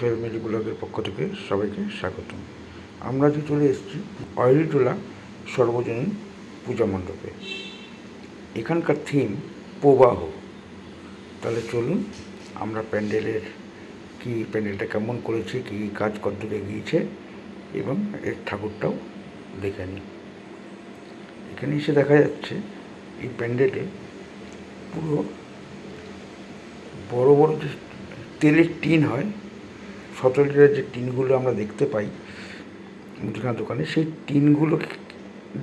Family ব্লগের পক্ষ থেকে সবাইকে স্বাগতম। আমরা যে চলে এসেছি অয়েলিটোলা সর্বজনীন পূজা মণ্ডপে। এখানকার থিম প্রবাহ। তাহলে চলুন আমরা প্যান্ডেলের কি, প্যান্ডেলটা কেমন করেছে, কী কী কাজ কদ্দূর এগিয়েছে এবং এর ঠাকুরটাও দেখে নিই। এখানে এসে দেখা যাচ্ছে এই প্যান্ডেলে পুরো বড় বড় যে তেলের টিন হয়, সতেরো লিটারের যে টিনগুলো আমরা দেখতে পাই মুদিখানা দোকানে, সেই টিনগুলো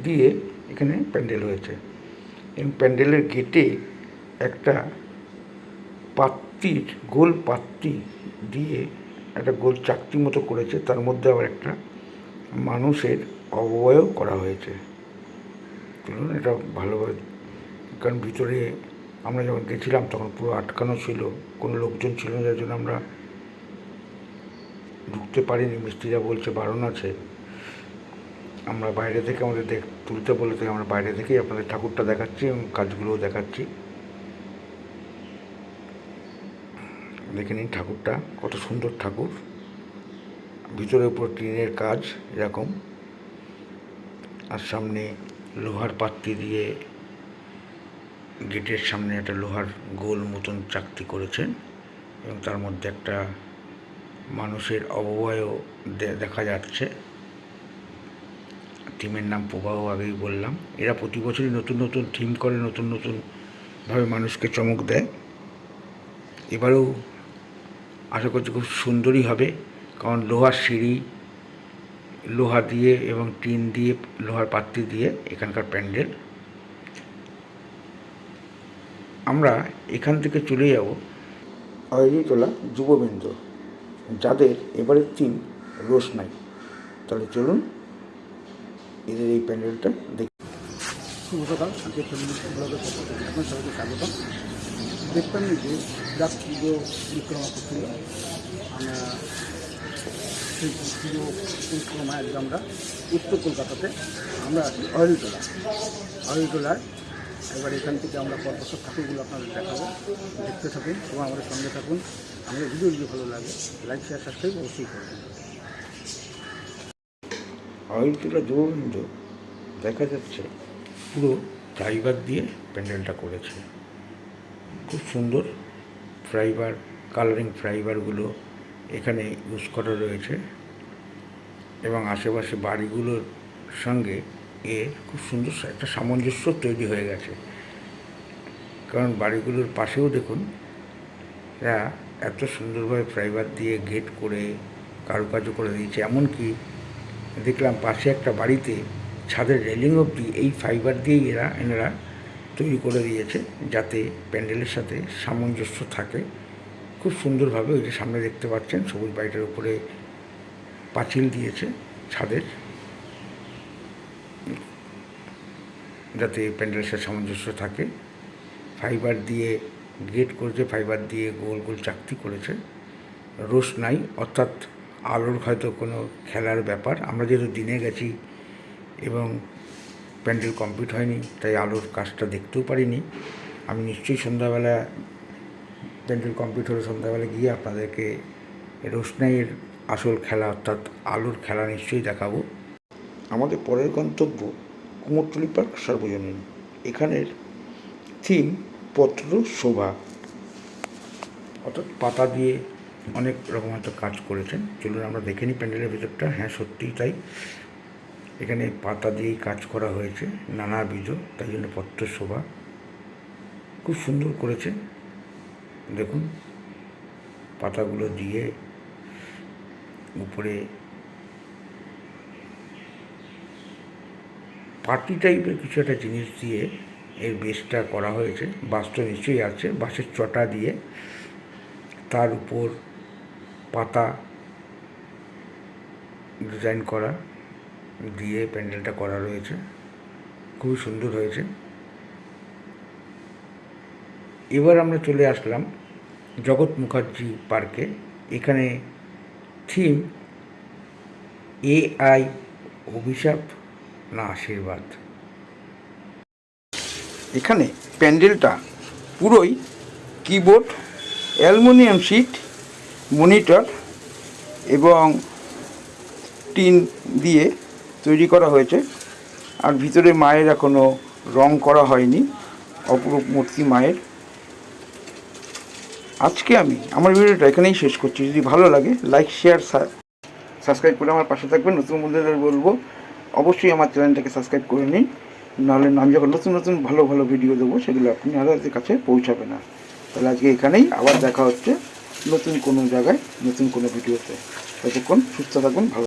দিয়ে এখানে প্যান্ডেল হয়েছে। এবং প্যান্ডেলের গেটে একটা পাত্তির, গোল পাত্তি দিয়ে একটা গোল চাকতি মতো করেছে, তার মধ্যে আবার একটা মানুষের অবয়ব করা হয়েছে। চলুন এটা ভালোভাবে, কারণ ভিতরে আমরা যখন গেছিলাম, তখন পুরো আটকানো ছিল, কোনো লোকজন ছিল না, যার জন্য আমরা ঢুকতে পারিনি। মিস্ত্রিরা বলছে বারণ আছে। আমরা বাইরে থেকে আমাদের দেখ, তুলতে বলে থেকে আমরা বাইরে থেকেই আপনাদের ঠাকুরটা দেখাচ্ছি, এবং কাজগুলোও দেখাচ্ছি। দেখে নিন ঠাকুরটা, কত সুন্দর ঠাকুর। ভিতরে উপর টিনের কাজ এরকম। আর সামনে লোহার পাত্রি দিয়ে গেটের সামনে একটা লোহার গোল মতন চাকতি করেছেন এবং তার মধ্যে একটা মানুষের অবয়ও দে- দেখা যাচ্ছে। থিমের নাম প্রবাহ আগেই বললাম। এরা প্রতি বছরই নতুন নতুন থিম করে, নতুন নতুনভাবে মানুষকে চমক দেয়। এবারেও আশা করছি খুব সুন্দরই হবে, কারণ লোহার সিঁড়ি, লোহা দিয়ে এবং টিন দিয়ে, লোহার পাত্রি দিয়ে এখানকার প্যান্ডেল আমরা এখান থেকে চলে যাব অয়রিটোলা যুববৃন্দ যাদের এবারের তিন থিম রোশনাই তাহলে চলুন এদের এই প্যান্ডেলটা দেখি। শুভ সকাল আজকে আপনার সবাইকে স্বাগতম। দেখতাম যে রাত পুজো পরিক্রমা করছিল। আমরা সেই পুজো পরিক্রমা আজকে আমরা উত্তর কলকাতাতে আমরা আছি অয়লটোলা অয়লটোলায় এবার এখান থেকে আমরা পরপর ঠাকুরগুলো আপনাদের দেখাবো। দেখতে থাকুন এবং আমাদের সঙ্গে থাকুন। আমাদের ভিডিও যদি ভালো লাগে লাইক শেয়ার সাবস্ক্রাইব অবশ্যই করবেন অয়রিটোলা যুববৃন্দ দেখা যাচ্ছে। পুরো ফাইবার দিয়ে প্যান্ডেলটা করেছে। খুব সুন্দর ফ্রাইবার কালারিং ফ্রাইবারগুলো এখানে ইউজ করা রয়েছে। এবং আশেপাশে বাড়িগুলোর সঙ্গে এর খুব সুন্দর একটা সামঞ্জস্য তৈরি হয়ে গেছে। কারণ বাড়িগুলোর পাশেও দেখুন, এরা এত সুন্দরভাবে ফাইবার দিয়ে গেট করে, কারুকার্য করে দিয়েছে। এমনকি দেখলাম পাশে একটা বাড়িতে ছাদের রেলিং অবধি এই ফাইবার দিয়েই এরা, এনারা তৈরি করে দিয়েছে যাতে প্যান্ডেলের সাথে সামঞ্জস্য থাকে। খুব সুন্দরভাবে ওই যে সামনে দেখতে পাচ্ছেন, সবুজ বাড়িটার উপরে পাঁচিল দিয়েছে ছাদের। যাতে প্যান্ডেলের সাথে সামঞ্জস্য থাকে। ফাইবার দিয়ে গেট করেছে, ফাইবার দিয়ে গোল গোল চাকতি করেছে। রোশনাই অর্থাৎ আলোর হয়তো কোনো খেলার ব্যাপার। আমরা যেহেতু দিনে গেছি এবং প্যান্ডেল কমপ্লিট হয়নি, তাই আলোর কাজটা দেখতেও পারিনি। আমি নিশ্চয়ই সন্ধ্যাবেলা প্যান্ডেল কমপ্লিট হলে সন্ধ্যাবেলা গিয়ে আপনাদেরকে রোশনাইয়ের আসল খেলা, অর্থাৎ আলোর খেলা নিশ্চয়ই দেখাবো। আমাদের পরের গন্তব্য কুমোরটুলি পার্ক সর্বজনীন। এখানের থিম পত্র শোভা। অর্থাৎ পাতা দিয়ে অনেক রকম হয়তো কাজ করেছেন। চলুন আমরা দেখে নিই প্যান্ডেলের ভেতরটা। হ্যাঁ সত্যিই তাই। এখানে পাতা দিয়েই কাজ করা হয়েছে নানা নানাবিধ। তাই জন্য পত্র শোভা। খুব সুন্দর করেছে। দেখুন, পাতাগুলো দিয়ে উপরে পার্টি টাইপের কিছু একটা জিনিস দিয়ে এর বেসটা করা হয়েছে। বাস তো নিশ্চয়ই আছে। বাসের চটা দিয়ে তার উপর পাতা ডিজাইন করা দিয়ে প্যান্ডেলটা করা রয়েছে। খুবই সুন্দর হয়েছে। এবার আমরা চলে আসলাম জগৎ মুখার্জি পার্কে। এখানে থিম এআই, অভিশাপ না আশীর্বাদ। এখানে প্যান্ডেলটা পুরোই কিবোর্ড, অ্যালুমিনিয়াম শিট, মনিটর এবং টিন দিয়ে তৈরি করা হয়েছে। আর ভিতরে মায়ের এখনও রং করা হয়নি, অপরূপ মূর্তি মায়ের। আজকে আমি, আমার ভিডিওটা এখানেই শেষ করছি। যদি ভালো লাগে লাইক শেয়ার সাবস্ক্রাইব করে আমার পাশে থাকবেন। নতুন বন্ধুদের বলব অবশ্যই আমার চ্যানেলটাকে সাবস্ক্রাইব করে নিন। নাহলে আমি যখন নতুন নতুন ভালো ভালো ভিডিও দেবো, সেগুলো আপনি আপনাদের কাছে পৌঁছাবে না। তাহলে আজকে এখানেই, আবার দেখা হচ্ছে নতুন কোনো জায়গায়, নতুন কোনো ভিডিওতে ততক্ষণ সুস্থ থাকুন, ভালো